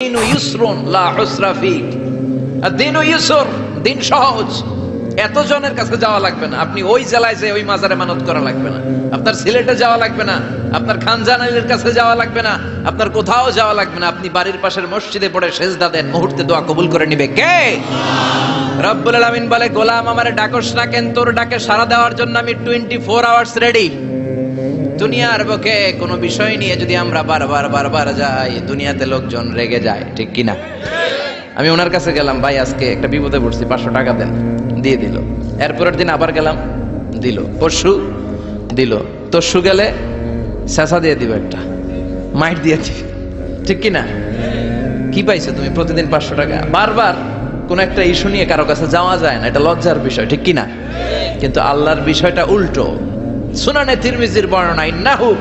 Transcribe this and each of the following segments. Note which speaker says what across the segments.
Speaker 1: কাছে যাওয়া লাগবে না। আপনার কোথাও যাওয়া লাগবে না। আপনি বাড়ির পাশের মসজিদে পড়ে সেজদা দেন। মুহূর্তে দোয়া কবুল করে নিবে। কে? রব্বুল বলে, গোলাম আমারে ডাকস না কেন? তোর ডাকে সাড়া দেওয়ার জন্য আমি টোয়েন্টি ফোর আওয়ার্স রেডি দুনিয়ার বুকে কোনো বিষয় নিয়ে যদি আমরা বারবার বারবার যাই, দুনিয়াতে লোকজন রেগে যায়, ঠিক কিনা? আমি ওনার কাছে গেলাম, ভাই, আজকে একটা বিপদে পড়ছি, পাঁচশো টাকা দেন। দিয়ে দিল। এরপরের দিন আবার গেলাম, দিল। পরশু দিল। তরশু গেলে শেষা দিয়ে দিব একটা। মাইট দিয়ে দিবে। ঠিক কিনা? কি পাইছো তুমি প্রতিদিন পাঁচশো টাকা? বারবার কোন একটা ইস্যু নিয়ে কারও কাছে যাওয়া যায় না, এটা লজ্জার বিষয়, ঠিক কিনা? কিন্তু আল্লাহর বিষয়টা উল্টো। সুনানে তিরমিজির বর্ণনা, ইন্নাহু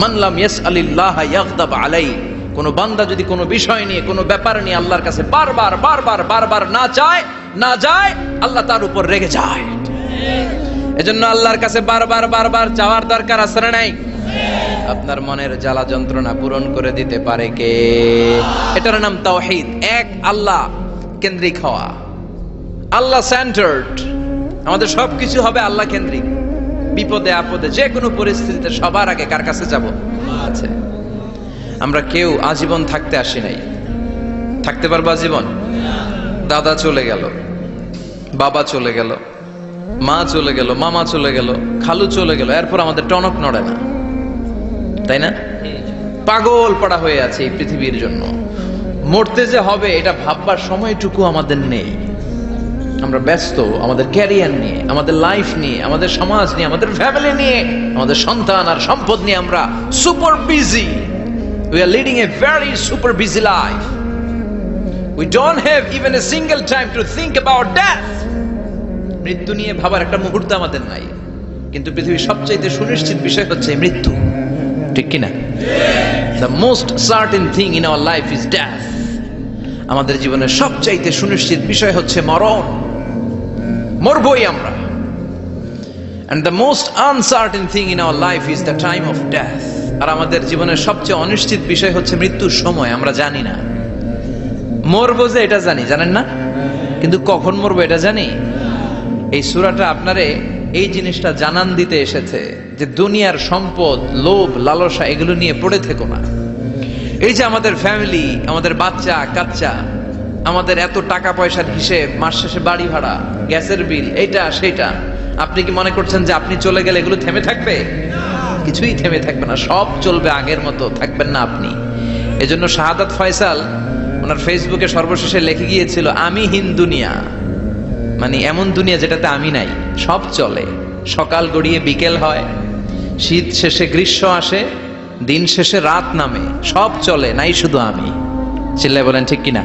Speaker 1: মানলাম ইয়াসআলিল্লাহ ইয়াগদাব আলাই কোন বান্দা যদি কোনো বিষয় নিয়ে, কোনো ব্যাপার নিয়ে আল্লাহর কাছে বারবার বারবার বারবার না চায়, না যায়, আল্লাহ তার উপর রেগে যায়। এজন্য আল্লাহর কাছে বারবার বারবার চাওয়ার দরকার আছে না নাই? আপনার মনের জ্বালা যন্ত্রণা পূরণ করে দিতে পারে কে? এটার নাম তাওহীদ। এক, আল্লাহ কেন্দ্রিক হওয়া। আল্লাহ সেন্টার্ড আমাদের সবকিছু হবে আল্লাহ কেন্দ্রিক। বিপদে আপদে যে কোনো পরিস্থিতিতে সবার আগে কার কাছে যাব? আছে। আমরা কেউ আজীবন থাকতে আসি নাই। থাকতে পারব আজীবন? দাদা চলে গেল, বাবা চলে গেল, মা চলে গেল, মামা চলে গেল, খালু চলে গেল, এরপর আমাদের টনক নড়ে না। তাই না? পাগল পড়া হয়ে আছে এই পৃথিবীর জন্য। মরতে যে হবে, এটা ভাববার সময়টুকু আমাদের নেই। আমরা ব্যস্ত, আমাদের ক্যারিয়ার নিয়ে, আমাদের লাইফ নিয়ে, আমাদের সমাজ নিয়ে, আমাদের ফ্যামিলি নিয়ে, আমাদের সন্তান আর সম্পদ নিয়ে আমরা super busy we are leading a very super busy life we don't have even a single time to think about death মৃত্যু নিয়ে ভাবার একটা মুহূর্ত আমাদের নাই। কিন্তু পৃথিবীর সবচাইতে সুনিশ্চিত বিষয় হচ্ছে মৃত্যু। ঠিক কিনা? The most certain thing in our life is death আমাদের জীবনের সবচাইতে সুনিশ্চিত বিষয় হচ্ছে মরণ। মরবই আমরা। And the most uncertain thing in our life is the time of death আর আমাদের জীবনের সবচেয়ে অনিশ্চিত বিষয় হচ্ছে মৃত্যুর সময়, আমরা জানি না। মরবো যে এটা জানি, জানেন না? কিন্তু কখন মরবো এটা জানি? এই সুরাটা আপনারে এই জিনিসটা জানান দিতে এসেছে যে দুনিয়ার সম্পদ, লোভ, লালসা, এগুলো নিয়ে পড়ে থেকো না। এই যে আমাদের ফ্যামিলি আমাদের বাচ্চা, কাচ্চা আমাদের এত টাকা পয়সার হিসেব, মাস শেষে বাড়ি ভাড়া, গ্যাসের বিল, এইটা সেটা আপনি কি মনে করছেন যে আপনি চলে গেলে এগুলো থেমে থাকবে? কিছুই থেমে থাকবে না, সব চলবে আগের মতো, থাকবেন না আপনি। এজন্য শাহাদাত ফয়সাল ওনার ফেসবুকে সর্বশেষে লিখে গিয়েছিল, আমি হিন দুনিয়া। মানে এমন দুনিয়া যেটাতে আমি নাই, সব চলে। সকাল গড়িয়ে বিকেল হয়, শীত শেষে গ্রীষ্ম আসে, দিন শেষে রাত নামে, সব চলে, নাই শুধু আমি। চিল্লাই বলেন ঠিক কিনা?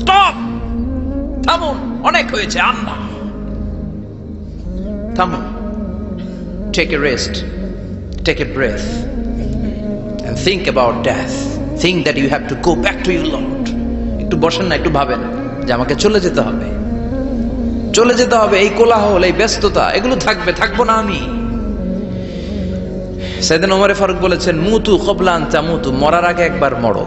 Speaker 1: স্টপ থামুন অনেক হয়েছে, আন্না। থামুন take a rest take a breath and think about death. Think that you have to go back to your lord. একটু বসেন না, একটু ভাবেন যে আমাকে চলে যেতে হবে। চলে যেতে হবে এই কোলাহল, এই ব্যস্ততা, এগুলো থাকবে, থাকব না আমি। সেদিন ওমরে ফারুক বলেছেন, মুতু কবলান তামুতু, মরার আগে একবার মরো।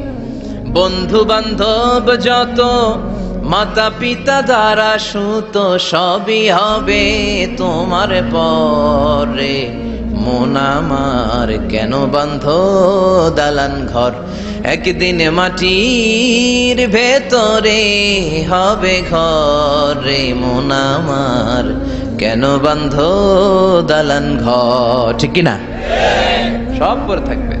Speaker 1: বন্ধু বান্ধব যত মাতা পিতা দ্বারা সুত সবই হবে তোমার পরে। মন আমার কেন বন্ধ দালান ঘর? একদিন মাটির ভেতরে হবে ঘরে। মন আমার কেন বন্ধ দালান ঘর? ঠিক কি না সব পরে থাকবে।